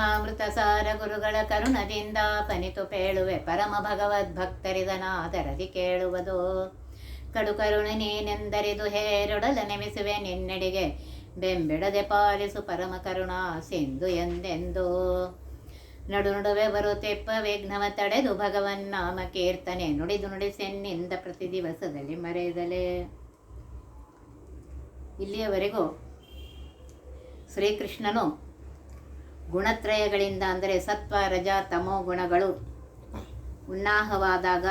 ಅಮೃತ ಸಾರ ಗುರುಗಳ ಕರುಣದಿಂದ ಪನಿತು ಪೇಳುವೆ ಪರಮ ಭಗವದ್ ಭಗವದ್ಭಕ್ತರಿದನಾದರದಿ ಕೇಳುವುದು. ಕಡು ಕರುಣೆ ನೀನೆಂದರಿದು ಹೇರೊಡಲ ನೆಮಿಸುವೆ ನಿನ್ನೆಡೆಗೆ ಬೆಂಬಿಡದೆ ಪಾಲಿಸು ಪರಮ ಕರುಣಾ ಸಿಂಧು ಎಂದೆಂದು. ನಡು ನಡುವೆ ಬರುತ್ತೆಪ್ಪ ವಿಘ್ನವ ತಡೆದು ಭಗವನ್ ನಾಮ ಕೀರ್ತನೆ ನುಡಿದು ನುಡಿಸೆನ್ನಿಂದ ಪ್ರತಿ ದಿವಸದಲ್ಲಿ ಮರೆಯದಲೇ. ಇಲ್ಲಿಯವರೆಗೂ ಶ್ರೀಕೃಷ್ಣನು ಗುಣತ್ರಯಗಳಿಂದ ಅಂದರೆ ಸತ್ವ, ರಜ, ತಮೋ ಗುಣಗಳು ಉನ್ನಾಹವಾದಾಗ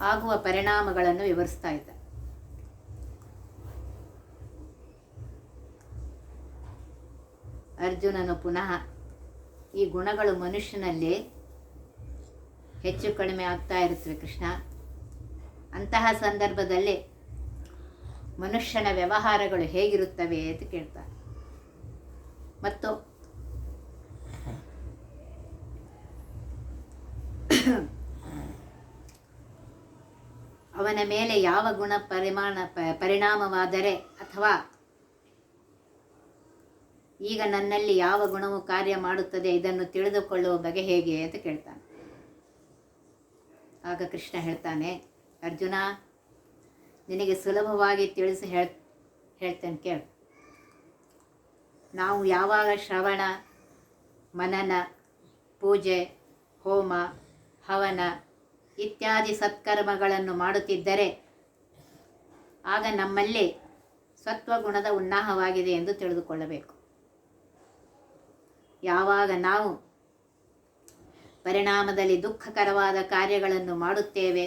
ಆಗುವ ಪರಿಣಾಮಗಳನ್ನು ವಿವರಿಸ್ತಾ ಇದ್ದ. ಅರ್ಜುನನು ಪುನಃ ಈ ಗುಣಗಳು ಮನುಷ್ಯನಲ್ಲಿ ಹೆಚ್ಚು ಕಡಿಮೆ ಆಗ್ತಾ ಇರುತ್ತವೆ ಕೃಷ್ಣ. ಅಂತಹ ಸಂದರ್ಭದಲ್ಲಿ ಮನುಷ್ಯನ ವ್ಯವಹಾರಗಳು ಹೇಗಿರುತ್ತವೆ ಅಂತ ಕೇಳ್ತಾರೆ ಮತ್ತು ಅವನ ಮೇಲೆ ಯಾವ ಗುಣ ಪರಿಮಾಣ ಪರಿಣಾಮವಾದರೆ ಅಥವಾ ಈಗ ನನ್ನಲ್ಲಿ ಯಾವ ಗುಣವು ಕಾರ್ಯ ಮಾಡುತ್ತದೆ ಇದನ್ನು ತಿಳಿದುಕೊಳ್ಳುವ ಬಗೆ ಹೇಗೆ ಅಂತ ಕೇಳ್ತಾನೆ. ಆಗ ಕೃಷ್ಣ ಹೇಳ್ತಾನೆ, ಅರ್ಜುನ, ನಿನಗೆ ಸುಲಭವಾಗಿ ತಿಳಿಸಿ ಹೇಳ್, ಹೇಳ್ತೇನೆ, ಕೇಳು. ನಾವು ಯಾವಾಗ ಶ್ರವಣ, ಮನನ, ಪೂಜೆ, ಹೋಮ, ಹವನ ಇತ್ಯಾದಿ ಸತ್ಕರ್ಮಗಳನ್ನು ಮಾಡುತ್ತಿದ್ದರೆ ಆಗ ನಮ್ಮಲ್ಲಿ ಸತ್ವಗುಣದ ಉನ್ನಾಹವಾಗಿದೆ ಎಂದು ತಿಳಿದುಕೊಳ್ಳಬೇಕು. ಯಾವಾಗ ನಾವು ಪರಿಣಾಮದಲ್ಲಿ ದುಃಖಕರವಾದ ಕಾರ್ಯಗಳನ್ನು ಮಾಡುತ್ತೇವೆ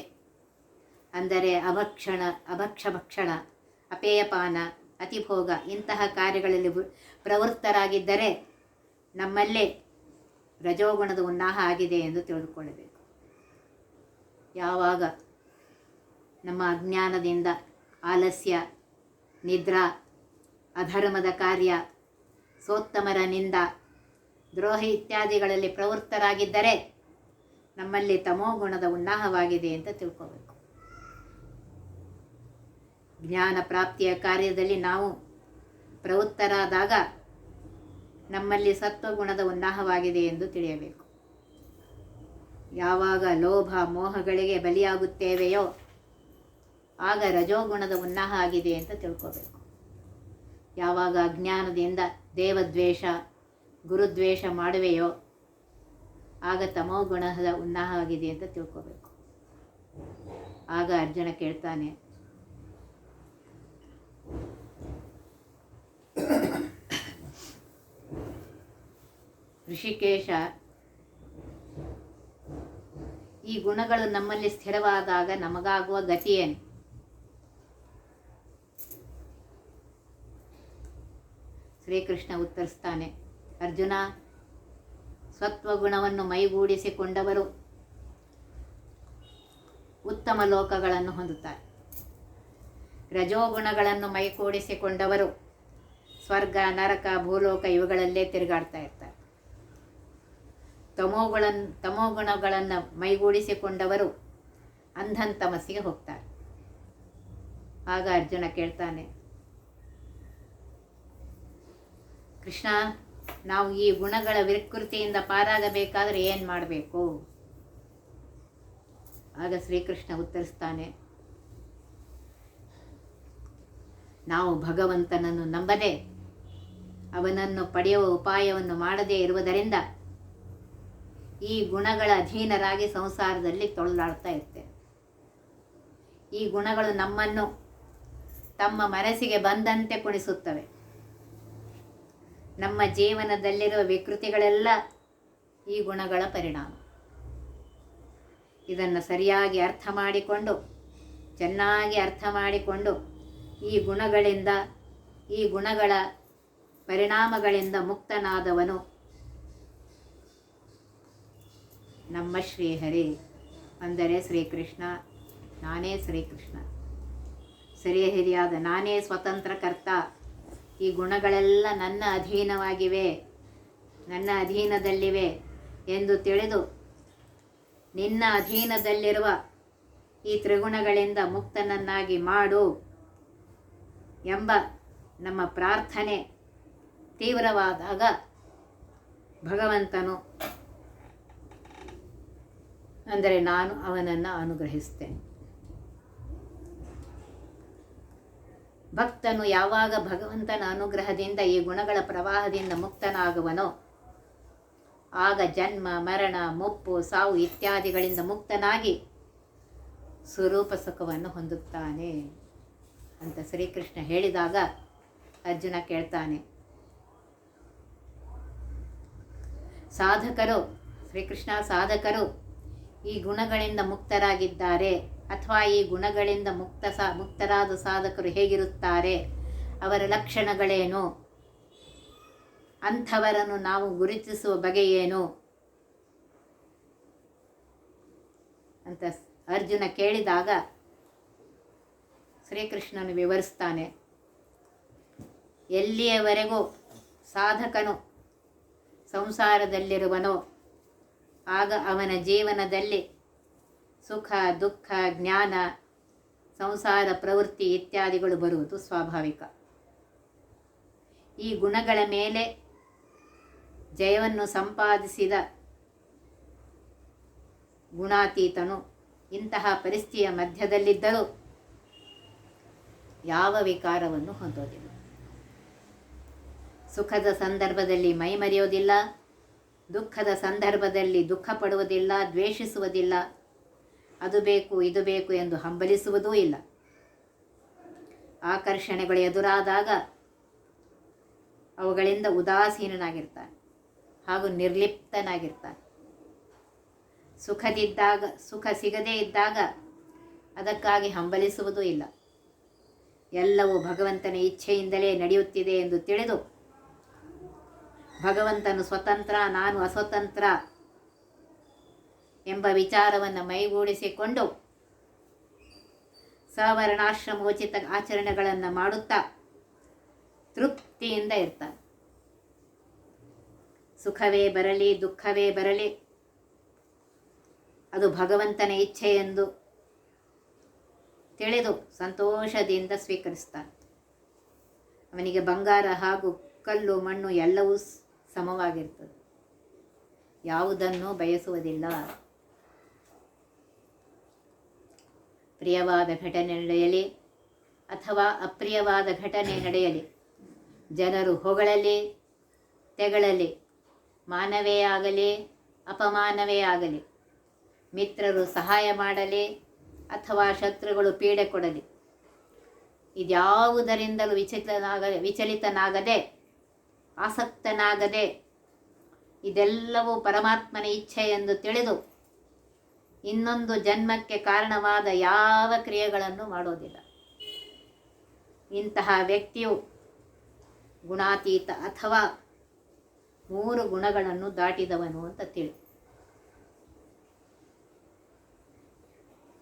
ಅಂದರೆ ಅಭಕ್ಷಣ ಅಭಕ್ಷ ಭಕ್ಷಣ ಅಪೇಯಪಾನ ಅತಿಭೋಗ. ಇಂತಹ ಕಾರ್ಯಗಳಲ್ಲಿ ಪ್ರವೃತ್ತರಾಗಿದ್ದರೆ ನಮ್ಮಲ್ಲೇ ರಜೋಗುಣದ ಉನ್ನಾಹ ಆಗಿದೆ ಎಂದು ತಿಳಿದುಕೊಳ್ಳಬೇಕು. ಯಾವಾಗ ನಮ್ಮ ಅಜ್ಞಾನದಿಂದ ಆಲಸ್ಯ, ನಿದ್ರಾ, ಅಧರ್ಮದ ಕಾರ್ಯ, ಸೋತ್ತಮರ ನಿಂದ, ದ್ರೋಹಿ ಇತ್ಯಾದಿಗಳಲ್ಲಿ ಪ್ರವೃತ್ತರಾಗಿದ್ದರೆ ನಮ್ಮಲ್ಲಿ ತಮೋಗುಣದ ಉನ್ನಾಹವಾಗಿದೆ ಅಂತ ತಿಳ್ಕೋಬೇಕು. ಜ್ಞಾನ ಪ್ರಾಪ್ತಿಯ ಕಾರ್ಯದಲ್ಲಿ ನಾವು ಪ್ರವೃತ್ತರಾದಾಗ ನಮ್ಮಲ್ಲಿ ಸತ್ವಗುಣದ ಉನ್ನಾಹವಾಗಿದೆ ಎಂದು ತಿಳಿಯಬೇಕು. ಯಾವಾಗ ಲೋಭ, ಮೋಹಗಳಿಗೆ ಬಲಿಯಾಗುತ್ತೇವೆಯೋ ಆಗ ರಜೋಗುಣದ ಉನ್ನಾಹ ಆಗಿದೆ ಅಂತ ತಿಳ್ಕೋಬೇಕು. ಯಾವಾಗ ಅಜ್ಞಾನದಿಂದ ದೇವದ್ವೇಷ, ಗುರುದ್ವೇಷ ಮಾಡುವೆಯೋ ಆಗ ತಮೋಗುಣದ ಉನ್ನಾಹ ಆಗಿದೆ ಅಂತ ತಿಳ್ಕೋಬೇಕು. ಆಗ ಅರ್ಜುನ ಕೇಳ್ತಾನೆ ಋಷಿಕೇಶ, ಈ ಗುಣಗಳು ನಮ್ಮಲ್ಲಿ ಸ್ಥಿರವಾದಾಗ ನಮಗಾಗುವ ಗತಿಯೇನು ಶ್ರೀಕೃಷ್ಣ ಉತ್ತರಿಸ್ತಾನೆ, ಅರ್ಜುನ ಸತ್ವಗುಣವನ್ನು ಮೈಗೂಡಿಸಿಕೊಂಡವರು ಉತ್ತಮ ಲೋಕಗಳನ್ನು ಹೊಂದುತ್ತಾರೆ. ರಜೋಗುಣಗಳನ್ನು ಮೈಗೂಡಿಸಿಕೊಂಡವರು. ಸ್ವರ್ಗ, ನರಕ, ಭೂಲೋಕ ಇವುಗಳಲ್ಲೇ ತಿರುಗಾಡ್ತಾ ಇರ್ತಾರೆ. ತಮೋಗಳನ್ನು ತಮೋಗುಣಗಳನ್ನು ಮೈಗೂಡಿಸಿಕೊಂಡವರು ಅಂಧನ್ ತಮಸ್ಸಿಗೆ ಹೋಗ್ತಾರೆ. ಆಗ ಅರ್ಜುನ ಕೇಳ್ತಾನೆ, ಕೃಷ್ಣ, ನಾವು ಈ ಗುಣಗಳ ವಿಕೃತಿಯಿಂದ ಪಾರಾಗಬೇಕಾದ್ರೆ ಏನು ಮಾಡಬೇಕು? ಆಗ ಶ್ರೀಕೃಷ್ಣ ಉತ್ತರಿಸ್ತಾನೆ ನಾವು ಭಗವಂತನನ್ನು ನಂಬದೆ ಅವನನ್ನು ಪಡೆಯುವ ಉಪಾಯವನ್ನು ಮಾಡದೇ ಇರುವುದರಿಂದ ಈ ಗುಣಗಳ ಅಧೀನರಾಗಿ ಸಂಸಾರದಲ್ಲಿ ತೊಳಲಾಡ್ತಾ ಇರ್ತೇವೆ. ಈ ಗುಣಗಳು ನಮ್ಮನ್ನು ತಮ್ಮ ಮನಸ್ಸಿಗೆ ಬಂದಂತೆ ಕುಣಿಸುತ್ತವೆ ನಮ್ಮ ಜೀವನದಲ್ಲಿರುವ ವಿಕೃತಿಗಳೆಲ್ಲ ಈ ಗುಣಗಳ ಪರಿಣಾಮ. ಇದನ್ನು ಸರಿಯಾಗಿ ಅರ್ಥ ಮಾಡಿಕೊಂಡು, ಚೆನ್ನಾಗಿ ಅರ್ಥ ಮಾಡಿಕೊಂಡು ಈ ಗುಣಗಳಿಂದ, ಈ ಗುಣಗಳ ಪರಿಣಾಮಗಳಿಂದ ಮುಕ್ತನಾದವನು ನಮ್ಮ ಶ್ರೀಹರಿ. ಅಂದರೆ ಶ್ರೀಕೃಷ್ಣ, ನಾನೇ ಶ್ರೀಕೃಷ್ಣ. ಶ್ರೀಹರಿಯಾದ ನಾನೇ ಸ್ವತಂತ್ರ ಕರ್ತ. ಈ ಗುಣಗಳೆಲ್ಲ ನನ್ನ ಅಧೀನವಾಗಿವೆ, ನನ್ನ ಅಧೀನದಲ್ಲಿವೆ ಎಂದು ತಿಳಿದು ನಿನ್ನ ಅಧೀನದಲ್ಲಿರುವ ಈ ತ್ರಿಗುಣಗಳಿಂದ ಮುಕ್ತನನ್ನಾಗಿ ಮಾಡು. ಎಂಬ ನಮ್ಮ ಪ್ರಾರ್ಥನೆ ತೀವ್ರವಾದಾಗ ಭಗವಂತನು ಅಂದರೆ ನಾನು ಅವನನ್ನು ಅನುಗ್ರಹಿಸ್ತೇನೆ. ಭಕ್ತನು ಯಾವಾಗ ಭಗವಂತನ ಅನುಗ್ರಹದಿಂದ ಈ ಗುಣಗಳ ಪ್ರವಾಹದಿಂದ ಮುಕ್ತನಾಗುವನೋ, ಆಗ ಜನ್ಮ, ಮರಣ, ಮುಪ್ಪು, ಸಾವು ಇತ್ಯಾದಿಗಳಿಂದ ಮುಕ್ತನಾಗಿ ಸ್ವರೂಪ ಸುಖವನ್ನು ಹೊಂದುತ್ತಾನೆ. ಅಂತ ಶ್ರೀಕೃಷ್ಣ ಹೇಳಿದಾಗ ಅರ್ಜುನ ಕೇಳ್ತಾನೆ. ಸಾಧಕರು, ಶ್ರೀಕೃಷ್ಣ ಸಾಧಕರು, ಈ ಗುಣಗಳಿಂದ ಮುಕ್ತರಾಗಿದ್ದಾರೆ ಅಥವಾ ಈ ಗುಣಗಳಿಂದ ಮುಕ್ತ ಸಾ, ಮುಕ್ತರಾದ ಸಾಧಕರು ಹೇಗಿರುತ್ತಾರೆ? ಅವರ ಲಕ್ಷಣಗಳೇನು? ಅಂಥವರನ್ನು ನಾವು ಗುರುತಿಸುವ ಬಗೆಯೇನು ಅಂತ ಅರ್ಜುನ ಕೇಳಿದಾಗ ಶ್ರೀಕೃಷ್ಣನು ವಿವರಿಸ್ತಾನೆ. ಎಲ್ಲಿಯವರೆಗೂ ಸಾಧಕನು ಸಂಸಾರದಲ್ಲಿರುವನೋ, ಆಗ ಅವನ ಜೀವನದಲ್ಲಿ ಸುಖ, ದುಃಖ, ಜ್ಞಾನ, ಸಂಸಾರ, ಪ್ರವೃತ್ತಿ ಇತ್ಯಾದಿಗಳು ಬರುವುದು ಸ್ವಾಭಾವಿಕ. ಈ ಗುಣಗಳ ಮೇಲೆ ಜಯವನ್ನು ಸಂಪಾದಿಸಿದ ಗುಣಾತೀತನು ಇಂತಹ ಪರಿಸ್ಥಿತಿಯ ಮಧ್ಯದಲ್ಲಿದ್ದರೂ ಯಾವ ವಿಕಾರವನ್ನು ಹೊಂದೋದಿಲ್ಲ. ಸುಖದ ಸಂದರ್ಭದಲ್ಲಿ ಮೈ ಮರೆಯೋದಿಲ್ಲ, ದುಃಖದ ಸಂದರ್ಭದಲ್ಲಿ ದುಃಖ ಪಡುವುದಿಲ್ಲ, ದ್ವೇಷಿಸುವುದಿಲ್ಲ. ಅದು ಬೇಕು, ಇದು ಬೇಕು ಎಂದು ಹಂಬಲಿಸುವುದೂ ಇಲ್ಲ. ಆಕರ್ಷಣೆಗಳು ಎದುರಾದಾಗ ಅವುಗಳಿಂದ ಉದಾಸೀನನಾಗಿರ್ತಾನೆ ಹಾಗೂ ನಿರ್ಲಿಪ್ತನಾಗಿರ್ತಾನೆ. ಸುಖದಿದ್ದಾಗ, ಸುಖ ಸಿಗದೇ ಇದ್ದಾಗ ಅದಕ್ಕಾಗಿ ಹಂಬಲಿಸುವುದೂ ಇಲ್ಲ. ಎಲ್ಲವೂ ಭಗವಂತನ ಇಚ್ಛೆಯಿಂದಲೇ ನಡೆಯುತ್ತಿದೆ ಎಂದು ತಿಳಿದು ಭಗವಂತನು ಸ್ವತಂತ್ರ, ನಾನು ಅಸ್ವತಂತ್ರ ಎಂಬ ವಿಚಾರವನ್ನು ಮೈಗೂಡಿಸಿಕೊಂಡು ಸವರ್ಣಾಶ್ರಮೋಚಿತ ಆಚರಣೆಗಳನ್ನು ಮಾಡುತ್ತಾ ತೃಪ್ತಿಯಿಂದ ಇರ್ತಾನೆ. ಸುಖವೇ ಬರಲಿ, ದುಃಖವೇ ಬರಲಿ, ಅದು ಭಗವಂತನ ಇಚ್ಛೆ ಎಂದು ತಿಳಿದು ಸಂತೋಷದಿಂದ ಸ್ವೀಕರಿಸ್ತಾನೆ ಅವನಿಗೆ ಬಂಗಾರ ಹಾಗೂ ಕಲ್ಲು, ಮಣ್ಣು ಎಲ್ಲವೂ ಸಮವಾಗಿರ್ತದೆ ಯಾವುದನ್ನು ಬಯಸುವುದಿಲ್ಲ. ಪ್ರಿಯವಾದ ಘಟನೆ ನಡೆಯಲಿ ಅಥವಾ ಅಪ್ರಿಯವಾದ ಘಟನೆ ನಡೆಯಲಿ, ಜನರು ಹೊಗಳಲಿ, ತೆಗಳಲಿ, ಮಾನವೇ ಆಗಲಿ, ಅಪಮಾನವೇ ಆಗಲಿ, ಮಿತ್ರರು ಸಹಾಯ ಮಾಡಲಿ ಅಥವಾ ಶತ್ರುಗಳು ಪೀಡೆ ಕೊಡಲಿ. ಇದ್ಯಾವುದರಿಂದಲೂ ವಿಚಲಿತನಾಗ ವಿಚಲಿತನಾಗದೆ, ಆಸಕ್ತನಾಗದೆ, ಇದೆಲ್ಲವೂ ಪರಮಾತ್ಮನ ಇಚ್ಛೆ ಎಂದು ತಿಳಿದು ಇನ್ನೊಂದು ಜನ್ಮಕ್ಕೆ ಕಾರಣವಾದ ಯಾವ ಕ್ರಿಯೆಗಳನ್ನು ಮಾಡೋದಿಲ್ಲ. ಇಂತಹ ವ್ಯಕ್ತಿಯು ಗುಣಾತೀತ ಅಥವಾ ಮೂರು ಗುಣಗಳನ್ನು ದಾಟಿದವನು ಅಂತ ತಿಳಿ.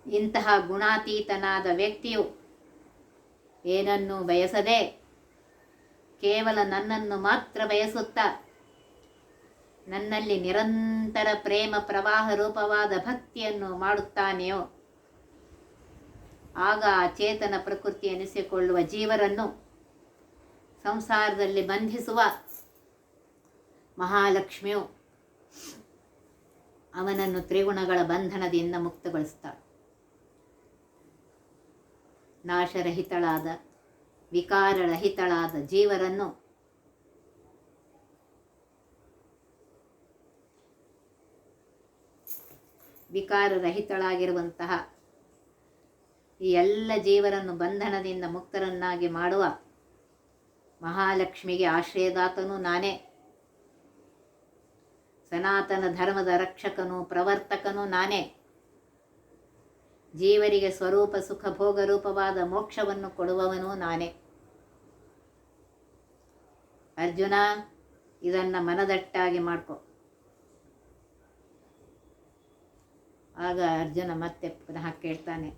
ಇಂತಹ ಗುಣಾತೀತನಾದ ವ್ಯಕ್ತಿಯು ಏನನ್ನು ಬಯಸದೆ ಕೇವಲ ನನ್ನನ್ನು ಮಾತ್ರ ಬಯಸುತ್ತ ನನ್ನಲ್ಲಿ ನಿರಂತರ ಪ್ರೇಮ ಪ್ರವಾಹ ರೂಪವಾದ ಭಕ್ತಿಯನ್ನು ಮಾಡುತ್ತಾನೆಯೋ, ಆಗ ಆ ಚೇತನ ಪ್ರಕೃತಿ ಎನಿಸಿಕೊಳ್ಳುವ ಜೀವರನ್ನು ಸಂಸಾರದಲ್ಲಿ ಬಂಧಿಸುವ ಮಹಾಲಕ್ಷ್ಮಿಯು ಅವನನ್ನು ತ್ರಿಗುಣಗಳ ಬಂಧನದಿಂದ ಮುಕ್ತಗೊಳಿಸ್ತಾಳೆ. ನಾಶರಹಿತಳಾದ, ವಿಕಾರರಹಿತಳಾದ ಜೀವರನ್ನು ವಿಕಾರರಹಿತಳಾಗಿರುವಂತಹ ಈ ಎಲ್ಲ ಜೀವರನ್ನು ಬಂಧನದಿಂದ ಮುಕ್ತರನ್ನಾಗಿ ಮಾಡುವ ಮಹಾಲಕ್ಷ್ಮಿಗೆ ಆಶ್ರಯದಾತನು ನಾನೇ. ಸನಾತನ ಧರ್ಮದ ರಕ್ಷಕನು ಪ್ರವರ್ತಕನು ನಾನೇ. ಜೀವರಿಗೆ ಸ್ವರೂಪ, ಸುಖ, ಭೋಗ ರೂಪವಾದ ಮೋಕ್ಷವನ್ನು ಕೊಡುವವನು ನಾನೇ. ಅರ್ಜುನ, ಇದನ್ನು ಮನದಟ್ಟಾಗಿ ಮಾಡ್ಕೊ. ಆಗ ಅರ್ಜುನ ಮತ್ತೆ ಪುನಃ ಕೇಳ್ತಾನೆ,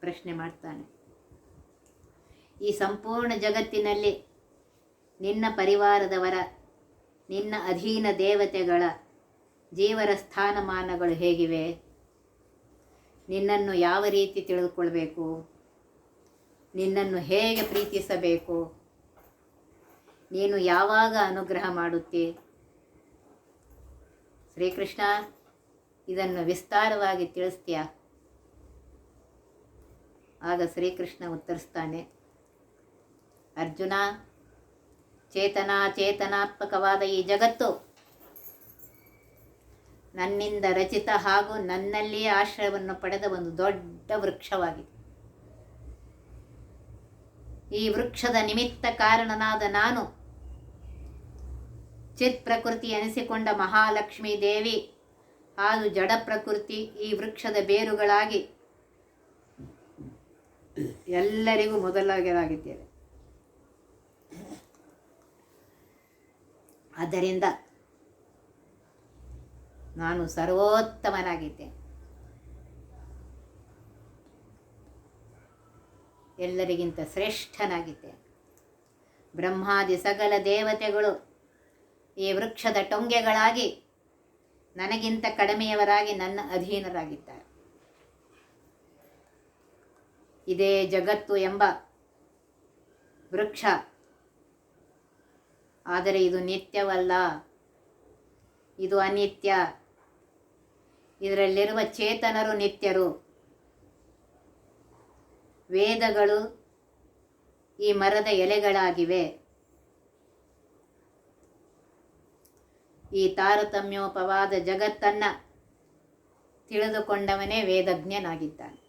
ಪ್ರಶ್ನೆ ಮಾಡ್ತಾನೆ. ಈ ಸಂಪೂರ್ಣ ಜಗತ್ತಿನಲ್ಲಿ ನಿನ್ನ ಪರಿವಾರದವರ, ನಿನ್ನ ಅಧೀನ ದೇವತೆಗಳ ಜೀವರ ಸ್ಥಾನಮಾನಗಳು ಹೇಗಿವೆ? ನಿನ್ನನ್ನು ಯಾವ ರೀತಿ ತಿಳಿದುಕೊಳ್ಬೇಕು ನಿನ್ನನ್ನು ಹೇಗೆ ಪ್ರೀತಿಸಬೇಕು? ನೀನು ಯಾವಾಗ ಅನುಗ್ರಹ ಮಾಡುತ್ತಿ? ಶ್ರೀಕೃಷ್ಣ, ಇದನ್ನು ವಿಸ್ತಾರವಾಗಿ ತಿಳಿಸ್ತೀಯ? ಆಗ ಶ್ರೀಕೃಷ್ಣ ಉತ್ತರಿಸ್ತಾನೆ, ಅರ್ಜುನ, ಚೇತನಾ, ಚೇತನಾತ್ಮಕವಾದ ಈ ಜಗತ್ತು ನನ್ನಿಂದ ರಚಿತ ಹಾಗೂ ನನ್ನಲ್ಲಿಯೇ ಆಶ್ರಯವನ್ನು ಪಡೆದ ಒಂದು ದೊಡ್ಡ ವೃಕ್ಷವಾಗಿದೆ. ಈ ವೃಕ್ಷದ ನಿಮಿತ್ತ ಕಾರಣನಾದ ನಾನು ಚಿತ್ ಪ್ರಕೃತಿ ಎನಿಸಿಕೊಂಡ ಮಹಾಲಕ್ಷ್ಮೀ ದೇವಿ ಹಾಗೂ ಜಡ ಪ್ರಕೃತಿ ಈ ವೃಕ್ಷದ ಬೇರುಗಳಾಗಿ ಎಲ್ಲರಿಗೂ ಮೊದಲಾಗಿದ್ದೇವೆ ಆದ್ದರಿಂದ ನಾನು ಸರ್ವೋತ್ತಮನಾಗಿದ್ದೆ. ಎಲ್ಲರಿಗಿಂತ ಶ್ರೇಷ್ಠನಾಗಿದ್ದೆ. ಬ್ರಹ್ಮಾದಿ ಸಕಲ ದೇವತೆಗಳು ಈ ವೃಕ್ಷದ ಟೊಂಗೆಗಳಾಗಿ ನನಗಿಂತ ಕಡಿಮೆಯವರಾಗಿ ನನ್ನ ಅಧೀನರಾಗಿದ್ದಾರೆ. ಇದೇ ಜಗತ್ತು ಎಂಬ ವೃಕ್ಷ. ಆದರೆ ಇದು ನಿತ್ಯವಲ್ಲ. ಇದು ಅನಿತ್ಯ. ಇದರಲ್ಲಿರುವ ಚೇತನರು ನಿತ್ಯರು. ವೇದಗಳು ಈ ಮರದ ಎಲೆಗಳಾಗಿವೆ. ಈ ತಾರತಮ್ಯೋಪವಾದ ಜಗತ್ತನ್ನು ತಿಳಿದುಕೊಂಡವನೇ ವೇದಜ್ಞನಾಗಿದ್ದಾನೆ.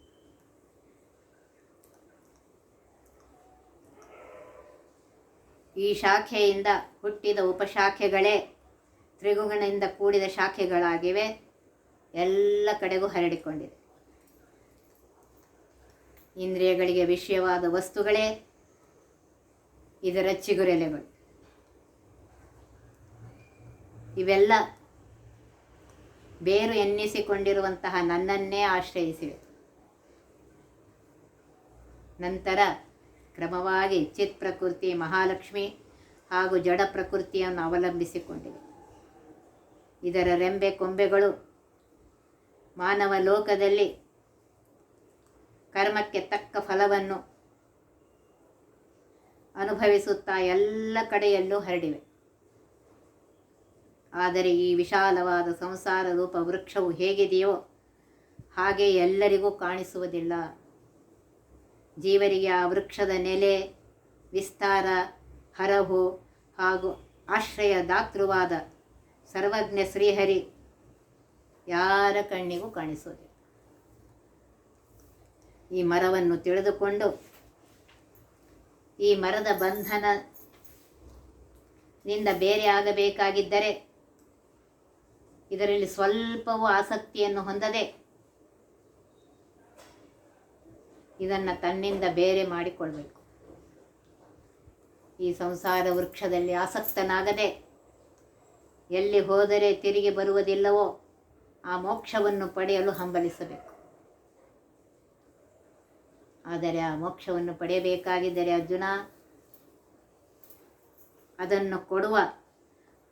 ಈ ಶಾಖೆಯಿಂದ ಹುಟ್ಟಿದ ಉಪಶಾಖೆಗಳೇ ತ್ರಿಗುಣದಿಂದ ಕೂಡಿದ ಶಾಖೆಗಳಾಗಿವೆ. ಎಲ್ಲ ಕಡೆಗೂ ಹರಡಿಕೊಂಡಿದೆ. ಇಂದ್ರಿಯಗಳಿಗೆ ವಿಷಯವಾದ ವಸ್ತುಗಳೇ ಇದರ ಚಿಗುರೆಲೆಗಳು. ಇವೆಲ್ಲ ಬೇರು ಎನ್ನಿಸಿಕೊಂಡಿರುವಂತಹ ನನ್ನನ್ನೇ ಆಶ್ರಯಿಸಿವೆ. ನಂತರ ಕ್ರಮವಾಗಿ ಚಿತ್ ಪ್ರಕೃತಿ, ಮಹಾಲಕ್ಷ್ಮಿ ಹಾಗೂ ಜಡ ಪ್ರಕೃತಿಯನ್ನು ಅವಲಂಬಿಸಿಕೊಂಡಿವೆ ಇದರ ರೆಂಬೆ ಕೊಂಬೆಗಳು ಮಾನವ ಲೋಕದಲ್ಲಿ ಕರ್ಮಕ್ಕೆ ತಕ್ಕ ಫಲವನ್ನು ಅನುಭವಿಸುತ್ತಾ ಎಲ್ಲ ಕಡೆಯಲ್ಲೂ ಹರಡಿವೆ. ಆದರೆ ಈ ವಿಶಾಲವಾದ ಸಂಸಾರ ರೂಪ ವೃಕ್ಷವು ಹೇಗಿದೆಯೋ ಹಾಗೆ ಎಲ್ಲರಿಗೂ ಕಾಣಿಸುವುದಿಲ್ಲ. ಜೀವರಿಗೆ ಆ ವೃಕ್ಷದ ನೆಲೆ, ವಿಸ್ತಾರ, ಹರಹು ಹಾಗೂ ಆಶ್ರಯ ದಾತೃವಾದ ಸರ್ವಜ್ಞ ಶ್ರೀಹರಿ ಯಾರ ಕಣ್ಣಿಗೂ ಕಾಣಿಸೋದಿಲ್ಲ. ಈ ಮರವನ್ನು ತಿಳಿದುಕೊಂಡು ಈ ಮರದ ಬಂಧನದಿಂದ ಬೇರೆ ಆಗಬೇಕಾಗಿದ್ದರೆ ಇದರಲ್ಲಿ ಸ್ವಲ್ಪವೂ ಆಸಕ್ತಿಯನ್ನು ಹೊಂದದೆ ಇದನ್ನು ತನ್ನಿಂದ ಬೇರೆ ಮಾಡಿಕೊಳ್ಬೇಕು. ಈ ಸಂಸಾರ ವೃಕ್ಷದಲ್ಲಿ ಆಸಕ್ತನಾಗದೆ ಎಲ್ಲಿ ಹೋದರೆ ತಿರುಗಿ ಬರುವುದಿಲ್ಲವೋ ಆ ಮೋಕ್ಷವನ್ನು ಪಡೆಯಲು ಹಂಬಲಿಸಬೇಕು. ಆದರೆ ಆ ಮೋಕ್ಷವನ್ನು ಪಡೆಯಬೇಕಾಗಿದ್ದರೆ ಅರ್ಜುನ ಅದನ್ನು ಕೊಡುವ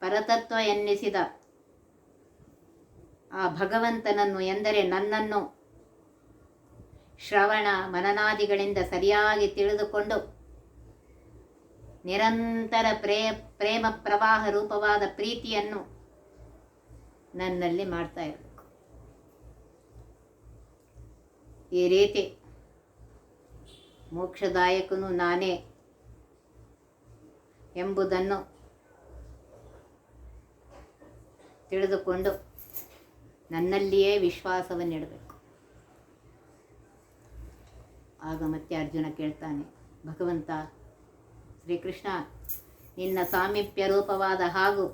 ಪರತತ್ವ ಎನ್ನಿಸಿದ ಆ ಭಗವಂತನನ್ನು ಎಂದರೆ ನನ್ನನ್ನು ಶ್ರವಣ ಮನನಾದಿಗಳಿಂದ ಸರಿಯಾಗಿ ತಿಳಿದುಕೊಂಡು ನಿರಂತರ ಪ್ರೇ ಪ್ರೇಮ ಪ್ರವಾಹ ರೂಪವಾದ ಪ್ರೀತಿಯನ್ನು ನನ್ನಲ್ಲಿ ಮಾಡ್ತಾ ಇರಬೇಕು. ಈ ರೀತಿ ಮೋಕ್ಷದಾಯಕನು ನಾನೇ ಎಂಬುದನ್ನು ತಿಳಿದುಕೊಂಡು ನನ್ನಲ್ಲಿಯೇ ವಿಶ್ವಾಸವನ್ನಿಡಬೇಕು. ಆಗ ಮತ್ತೆ ಅರ್ಜುನ ಕೇಳ್ತಾನೆ, ಭಗವಂತ, ಶ್ರೀಕೃಷ್ಣ, ನಿನ್ನ ಸಾಮೀಪ್ಯ ರೂಪವಾದ ಹಾಗೂ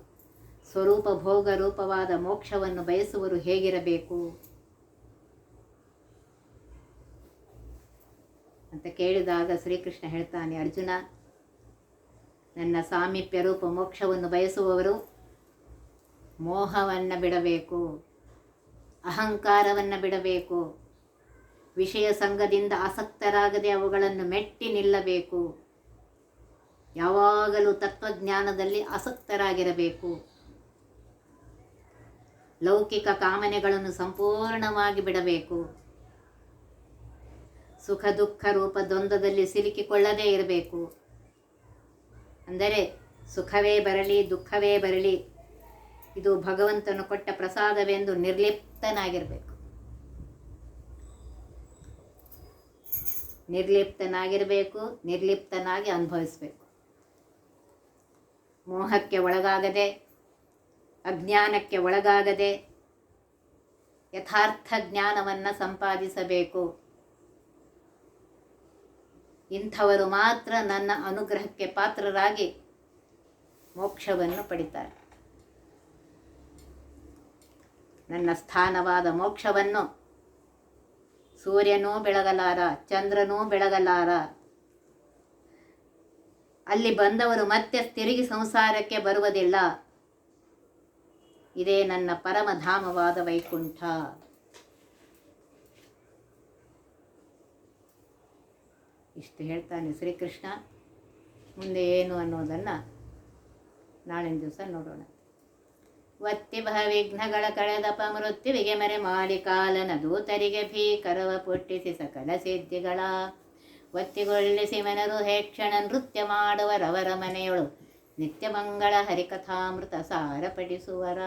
ಸ್ವರೂಪ ಭೋಗ ರೂಪವಾದ ಮೋಕ್ಷವನ್ನು ಬಯಸುವರು ಹೇಗಿರಬೇಕು? ಅಂತ ಕೇಳಿದಾಗ ಶ್ರೀಕೃಷ್ಣ ಹೇಳ್ತಾನೆ, ಅರ್ಜುನ, ನನ್ನ ಸಾಮೀಪ್ಯ ರೂಪ ಮೋಕ್ಷವನ್ನು ಬಯಸುವವರು ಮೋಹವನ್ನು ಬಿಡಬೇಕು, ಅಹಂಕಾರವನ್ನು ಬಿಡಬೇಕು, ವಿಷಯ ಸಂಘದಿಂದ ಆಸಕ್ತರಾಗದೆ ಅವುಗಳನ್ನು ಮೆಟ್ಟಿ ನಿಲ್ಲಬೇಕು, ಯಾವಾಗಲೂ ತತ್ವಜ್ಞಾನದಲ್ಲಿ ಆಸಕ್ತರಾಗಿರಬೇಕು. ಲೌಕಿಕ ಕಾಮನೆಗಳನ್ನು ಸಂಪೂರ್ಣವಾಗಿ ಬಿಡಬೇಕು. ಸುಖ, ದುಃಖ, ರೂಪ, ದ್ವಂದ್ವದಲ್ಲಿ ಸಿಲುಕಿಕೊಳ್ಳದೇ ಇರಬೇಕು. ಅಂದರೆ ಸುಖವೇ ಬರಲಿ, ದುಃಖವೇ ಬರಲಿ, ಇದು ಭಗವಂತನು ಕೊಟ್ಟ ಪ್ರಸಾದವೆಂದು ನಿರ್ಲಿಪ್ತನಾಗಿರಬೇಕು. ನಿರ್ಲಿಪ್ತನಾಗಿರಬೇಕು, ನಿರ್ಲಿಪ್ತನಾಗಿ ಅನುಭವಿಸಬೇಕು. ಮೋಹಕ್ಕೆ ಒಳಗಾಗದೆ ಅಜ್ಞಾನಕ್ಕೆ ಒಳಗಾಗದೆ ಯಥಾರ್ಥ ಜ್ಞಾನವನ್ನು ಸಂಪಾದಿಸಬೇಕು. ಇಂಥವರು ಮಾತ್ರ ನನ್ನ ಅನುಗ್ರಹಕ್ಕೆ ಪಾತ್ರರಾಗಿ ಮೋಕ್ಷವನ್ನು ಪಡಿತಾರೆ. ನನ್ನ ಸ್ಥಾನವಾದ ಮೋಕ್ಷವನ್ನು ಸೂರ್ಯನೂ ಬೆಳಗಲಾರ, ಚಂದ್ರನೂ ಬೆಳಗಲಾರ. ಅಲ್ಲಿ ಬಂದವರು ಮತ್ತೆ ತಿರುಗಿ ಸಂಸಾರಕ್ಕೆ ಬರುವುದಿಲ್ಲ. ಇದೇ ನನ್ನ ಪರಮಧಾಮವಾದ ವೈಕುಂಠ. ಇಷ್ಟು ಹೇಳ್ತಾನೆ ಶ್ರೀಕೃಷ್ಣ. ಮುಂದೆ ಏನು ಅನ್ನೋದನ್ನು ನಾಳಿನ ದಿವಸ ನೋಡೋಣ. ವತ್ತಿ ಬಹ ವಿಘ್ನಗಳ ಕಳೆದಪ ಮೃತ್ಯುವಿಗೆ ಮರೆ ಮಾಡಿ ಕಾಲನ ದೂತರಿಗೆ ಭೀಕರವ ಪುಟ್ಟಿಸಿ ಸಕಲ ಸಿದ್ಧಿಗಳ. ಒತ್ತಿಗೊಳ್ಳಿಸಿ ಮನರು ಹೇಕ್ಷಣ ನೃತ್ಯ ಮಾಡುವರವರ ಮನೆಯೊಳು ನಿತ್ಯ ಮಂಗಳ ಹರಿಕಥಾಮೃತ ಸಾರಪಡಿಸುವರ.